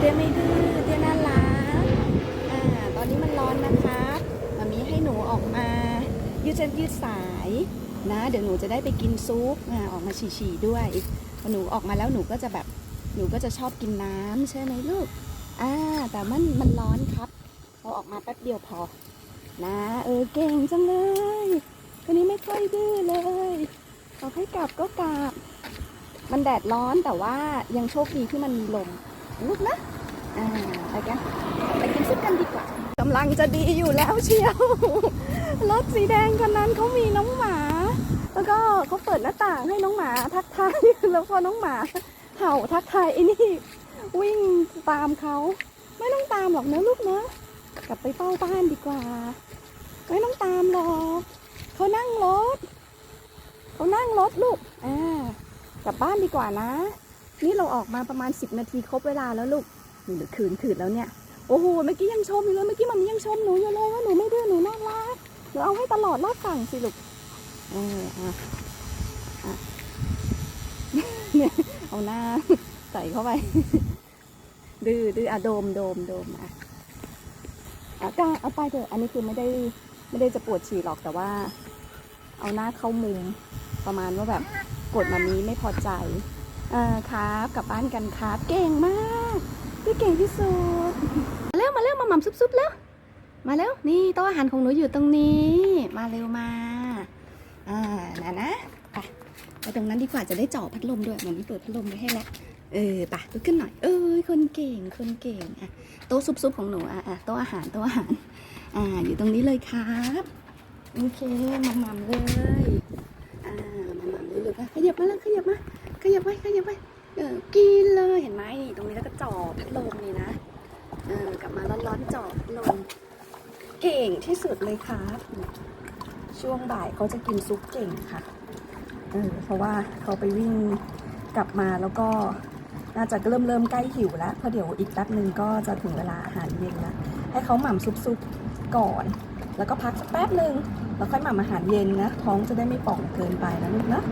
เตี้ยไม่ดื้อเตี้ยน่ารักอ่าตอนนี้มันร้อนนะคะมามีให้หนูออกมา ยืดเส้นยืดสายนะ เดี๋ยวหนูจะได้ไปกินซุปอ่าออกมาฉี่ๆด้วยพอหนูออกมาแล้วหนูก็จะแบบหนูก็จะชอบกินน้ำใช่ไหมลูกอ่าแต่มันมันร้อนครับ เราออกมาแป๊บเดียวพอ นะ เออเก่งจังเลยคนนี้ไม่ค่อยดื้อเลยบอกให้กลับก็กลับ มันแดดร้อนแต่ว่ายังโชคดีที่มันมีลม ลูกนะอ่าไปกันไปกินซุปกันดีกว่ากำลังจะดีอยู่แล้วเชียว รถสีแดงคันนั้นเขามีน้องหมา แล้วก็เขาเปิดหน้าต่างให้น้องหมาทักทายแล้วพอน้องหมาเห่าทักทายไอ้นี่ วิ่งตามเขาไม่ต้องตามหรอกนะลูกนะ กลับไปเฝ้าบ้านดีกว่า ไม่ต้องตามหรอกเขานั่งรถเขานั่งรถลูกอ่ากลับบ้านดีกว่านะ นี่เราออกมาประมาณ 10 นาทีครบเวลาแล้วลูกนี่หรือคืนคืนแล้วเนี่ย โอ้โห เมื่อกี้ยังชมอยู่เลย เมื่อกี้มันยังชมหนูอยู่เลยว่าหนูไม่ดื้อหนูน่ารัก หนูเอาให้ตลอดรอบฝั่งสิลูก เอออะอะเอาหน้าใส่เข้าไป ดื้อดื้ออะโดมโดมโดมอะอะก็เอาไปเถอะ อันนี้คือไม่ได้ไม่ได้จะปวดฉี่หรอกแต่ว่า เอาหน้าเข้ามุมประมาณว่าแบบกดมามีไม่พอใจ เออครับกลับบ้านกันครับ เก่งมากพี่เก่งที่สุด มาเร็วมาเร็วมาหม่ำซุบๆแล้ว มาเร็วนี่โต๊ะอาหารของหนูอยู่ตรงนี้ มาเร็วมาอ่านะนะไปไปตรงนั้นดีกว่าจะได้เจ่อพัดลมด้วยมันนี้เปิดพัดลมไว้ให้แล้วเออไปลุกขึ้นหน่อย เอ้ยคนเก่งคนเก่งอะโต๊ะซุปๆของหนูอะอะโต๊ะอาหารโต๊ะอาหารอ่าอยู่ตรงนี้เลยครับโอเคมาหม่ำเลย ห็นไหมนี่ตรงนี้แล้วก็จ่อพัดลมนี่นะเออกลับมาร้อนๆจ่อพัดลมเก่งที่สุดเลยครับช่วงบ่ายเขาจะกินซุปเก่งค่ะเออเพราะว่าเขาไปวิ่งกลับมาแล้วก็น่าจะเริ่มเริ่มใกล้หิวแล้วเพราะเดี๋ยวอีกแป๊บหนึ่งก็จะถึงเวลาอาหารเย็นแล้วให้เขาหม่ำซุปๆก่อน แล้วก็พักสักแป๊บหนึ่งแล้วค่อยหม่ำอาหารเย็นนะท้องจะได้ไม่ป่องเกินไปนะลูกนะ